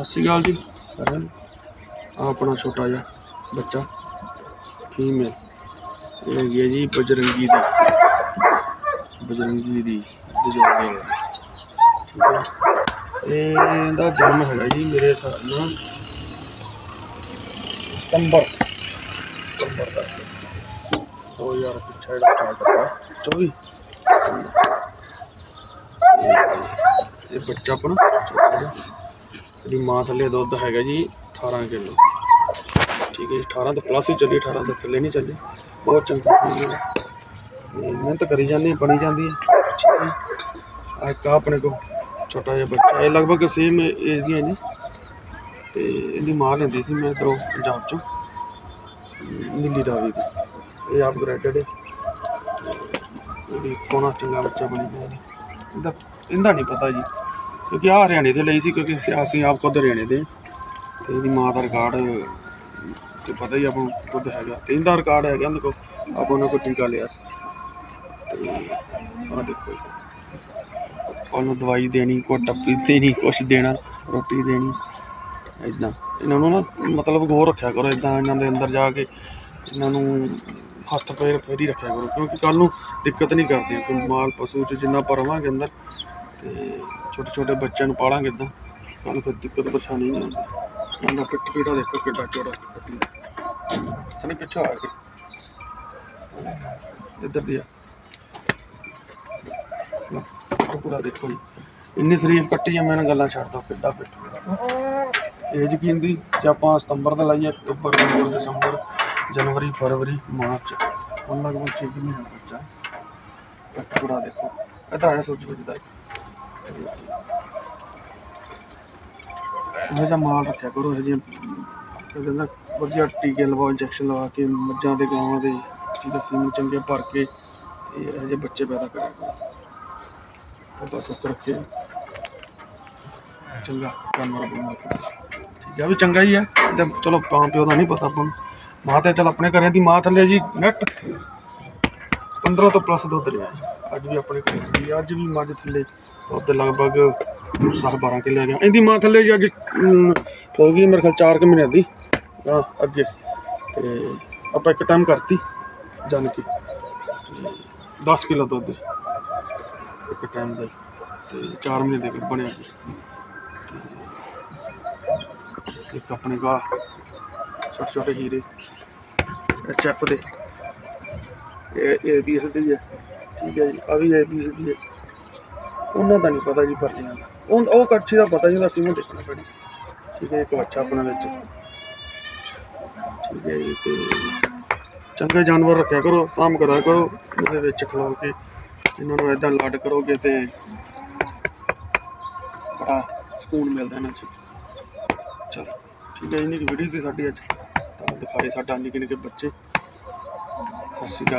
ਸਤਿ ਸ਼੍ਰੀ ਅਕਾਲ ਜੀ। ਸਾਰਿਆਂ ਨੂੰ। ਆਹ ਆਪਣਾ ਛੋਟਾ ਜਿਹਾ ਬੱਚਾ ਫੀਮੇਲ ਇਹ ਹੈਗੀ ਹੈ ਜੀ ਬਜਰੰਗੀ ਦੀ। ਬਜਰੰਗੀ ਦੀ ਬਜਰੰਗੀ ਠੀਕ ਹੈ ਇਹਦਾ ਜਨਮ ਹੈਗਾ ਜੀ ਮੇਰੇ ਹਿਸਾਬ ਨਾਲ ਸਤੰਬਰ। ਸਤੰਬਰ ਦਾ। 2000 ਪਿੱਛੇ ਜਿਹੜਾ ਸਟਾਰਟ ਹੋਇਆ 24 ਇਹ ਇਹ ਬੱਚਾ ਆਪਣਾ, ਛੋਟਾ ਜਿਹਾ। ਇਹਦੀ ਮਾਂ ਥੱਲੇ ਦੁੱਧ ਹੈਗਾ ਜੀ 18 ਕਿਲੋ। ਠੀਕ ਹੈ ਜੀ 18 ਤੋਂ ਪਲੱਸ ਹੀ ਚੱਲੀ 18 ਤੋਂ ਥੱਲੇ ਨਹੀਂ ਚੱਲੀ। ਬਹੁਤ ਚੰਗਾ ਫੀਮੇਲ ਮਿਹਨਤ ਕਰੀ ਜਾਂਦੀ ਬਣੀ ਜਾਂਦੀ ਹੈ। ਠੀਕ ਹੈ ਆ ਇੱਕ ਆਪਣੇ ਕੋ ਛੋਟਾ ਜਿਹਾ ਬੱਚਾ ਇਹ ਲਗਭਗ ਸੇਮ ਏਜ ਦੀਆਂ ਨੇ। ਤੇ ਇਹਦੀ ਮਾਂ ਲੈਂਦੀ ਸੀ ਮੈਂ ਇੱਧਰੋਂ ਪੰਜਾਬ ਚੋਂ। ਨੀਲੀ ਰਾਵੀ ਦੀ। ਇਹ ਆਪ ਗ੍ਰੈਡਡ ਹੈ। ਇਹਦੀ ਕੋਣਾ ਚੰਗਾ ਬੱਚਾ ਬਣੀ ਗਿਆ ਇਹਦਾ ਇਹਦਾ ਨਹੀਂ ਪਤਾ ਜੀ। ਕਿਉਂਕਿ ਆ ਹਰਿਆਣੇ ਦੇ ਲਈ ਸੀ, ਕਿਉਂਕਿ ਅਸੀਂ ਆਪ ਖੁਦ ਹਰਿਆਣੇ ਦੇ ਤੇ ਇਹਦੀ ਮਾਂ ਦਾ ਰਿਕਾਰਡ ਤੇ ਪਤਾ ਹੀ ਆਪਾਂ ਖੁਦ ਹੈਗਾ। ਤੇ ਇਹਦਾ ਰਿਕਾਰਡ ਹੈਗਾ ਉਹਦੇ ਕੋਲ ਆਪਾਂ ਉਹਨਾਂ ਕੋਲ ਟੀਕਾ ਲਿਆ ਸੀ। ਤੇ ਆ ਦੇਖੋ ਉਹਨੂੰ ਦਵਾਈ ਦੇਣੀ ਕੋ ਟੱਪੀ ਦੇਣੀ ਕੁਛ ਦੇਣਾ, ਰੋਟੀ ਦੇਣੀ ਇਦਾਂ ਇਹਨਾਂ ਨੂੰ ਨਾ ਮਤਲਬ ਗੌਰ ਰੱਖਿਆ ਕਰੋ ਇਦਾਂ ਇਹਨਾਂ ਦੇ ਅੰਦਰ ਜਾ ਕੇ ਇਹਨਾਂ ਨੂੰ ਹੱਥ, ਪੈਰ ਫੇਰੀ ਰੱਖਿਆ ਕਰੋ। ਕਿਉਂਕਿ ਕੱਲ ਨੂੰ ਦਿੱਕਤ ਨਹੀਂ ਕਰਦੀ, ਕੋਈ ਮਾਲ ਪਸ਼ੂ ਚ ਜਿੰਨਾ ਆਪਾਂ ਅੰਦਰ ਤੇ ਛੋਟੇ ਛੋਟੇ ਬੱਚਿਆਂ ਨੂੰ ਪਾਲਾਂਗੇ ਇਦਾਂ। ਕੱਲ ਫਿਰ ਦਿੱਕਤ ਪਰੇਸ਼ਾਨੀ ਨਹੀਂ ਆਉਂਦੀ ਇਹਦਾ ਪਿੱਠ ਪੀੜਾ ਦੇਖੋ ਕਿੱਡਾ ਚੌੜਾ ਸਨੇ ਪਿੱਛੇ ਆ ਕੇ। ਇੱਧਰ ਦੀ ਆ। ਪੂਰਾ ਦੇਖੋ ਜੀ। ਇੰਨੇ ਸਰੀਰ ਕੱਟੀ ਆ, ਮੈਂ ਨਾ ਗੱਲਾਂ ਛੱਡ ਦੋ ਕਿੱਡਾ ਪਿੱਠ ਇਹ ਯਕੀਨ ਦੀ ਜੇ ਆਪਾਂ ਸਤੰਬਰ ਦਾ ਲਾਈਏ, ਅਕਤੂਬਰ, ਨਵੰਬਰ, ਦਸੰਬਰ, ਜਨਵਰੀ, ਫਰਵਰੀ, ਮਾਰਚ, ਹੁਣ ਲਗਭਗ ਛੇ ਮਹੀਨੇ ਦਾ ਬੱਚਾ ਪਿੱਠ ਪੂਰਾ ਦੇਖੋ। ਤਾਂ ਹੈ ਸੋਚ ਸੋਚਦਾ ਇਹ ਜਿਹਾ ਮਾਲ ਰੱਖਿਆ ਕਰੋ ਇਹ ਜਿਹੇ। ਕਹਿੰਦਾ ਵਧੀਆ ਟੀਕੇ ਲਵਾਓ ਇੰਜੈਕਸ਼ਨ ਲਵਾ ਕੇ ਮੱਝਾਂ ਦੇ ਗਾਵਾਂ ਦੇ, ਠੀਕ ਹੈ ਚੰਗੇ ਭਰ ਕੇ ਇਹ ਜਿਹੇ ਬੱਚੇ ਪੈਦਾ ਕਰਿਆ ਕਰੋ। ਬਸ ਉੱਪਰ ਰੱਖੇ। ਚੰਗਾ, ਜਾਨਵਰ ਬਣਾ ਠੀਕ ਹੈ ਵੀ ਚੰਗਾ ਹੀ ਹੈ। ਚਲੋ ਤਾਂ ਪਿਓ ਦਾ ਨਹੀਂ ਪਤਾ ਆਪਾਂ ਨੂੰ। ਮਾਂ ਤੇ ਚਲ ਆਪਣੇ ਘਰੇ ਦੀ ਮਾਂ ਥੱਲੇ ਜੀ ਨੈਟ 15 ਤੋਂ ਪਲੱਸ ਦੁੱਧ ਰਿਹਾ ਜੀ। ਅੱਜ ਵੀ ਆਪਣੇ ਕੋਲ ਸੀ, ਅੱਜ ਵੀ ਮੱਝ ਥੱਲੇ ਦੁੱਧ ਲਗਭਗ 10 12 ਕਿਲੋ ਗਿਆ। ਇਹਦੀ ਮਾਂ ਥੱਲੇ ਜੀ ਅੱਜ ਅਮ, ਹੋ ਗਈ ਮੇਰੇ ਖਿਆਲ 4 ਕੁ ਮਹੀਨੇ ਦੀ। ਹਾਂ ਅੱਗੇ। ਤੇ ਆਪਾਂ ਇੱਕ ਟਾਈਮ ਕਰਤੀ ਜਾਨ ਕੇ 10 ਕਿਲੋ ਦੁੱਧ। ਇੱਕ ਟਾਈਮ ਦਾ ਹੀ। ਤੇ 4 ਮਹੀਨੇ ਦੇ ਬਣਿਆ ਤੇ ਇੱਕ ਆਪਣੇ ਕਾ ਛੋਟੇ ਛੋਟੇ ਹੀਰੇ ਐਚਐਫ ਦੇ। ਇਹ ਇਹ ਪੀਸ ਦੀ ਹੈ ਠੀਕ ਹੈ ਜੀ ਆ ਵੀ ਇਹ ਪੀਸ ਦੀ ਹੈ ਉਹਨਾਂ ਦਾ ਨਹੀਂ ਪਤਾ ਜੀ ਪਰਚੀਆਂ ਦਾ। ਉਹ ਉਹ ਕੱਚੀ ਦਾ ਪਤਾ ਜੀ ਉਹਦਾ ਸੀਮੈਂਟ ਦੇਖਣਾ ਪੈਣੀ। ਠੀਕ ਹੈ ਇੱਕ ਬੱਚਾ ਆਪਣਾ ਵਿੱਚ। ਠੀਕ ਹੈ ਜੀ ਤੇ ਚੰਗੇ ਜਾਨਵਰ ਰੱਖਿਆ ਕਰੋ ਸਾਂਭ ਕਰਿਆ ਕਰੋ ਉਹਦੇ ਵਿੱਚ ਖਲੋ ਕੇ ਇਹਨਾਂ ਨੂੰ ਇਦਾਂ ਲਾਡ ਕਰੋਗੇ ਤੇ ਬੜਾ ਸਕੂਨ ਮਿਲਦਾ ਇਹਨਾਂ 'ਚ। ਚਲੋ ਠੀਕ ਹੈ ਜੀ, ਇੰਨੀ ਕੁ ਵੀਡੀਓ ਸੀ ਸਾਡੀ ਅੱਜ। ਤਾਂ ਦਿਖਾਏ ਸਾਡਾ ਨਿੱਕੇ ਨਿੱਕੇ ਬੱਚੇ। ਸਤਿ ਸ਼੍ਰੀ ਅਕਾਲ।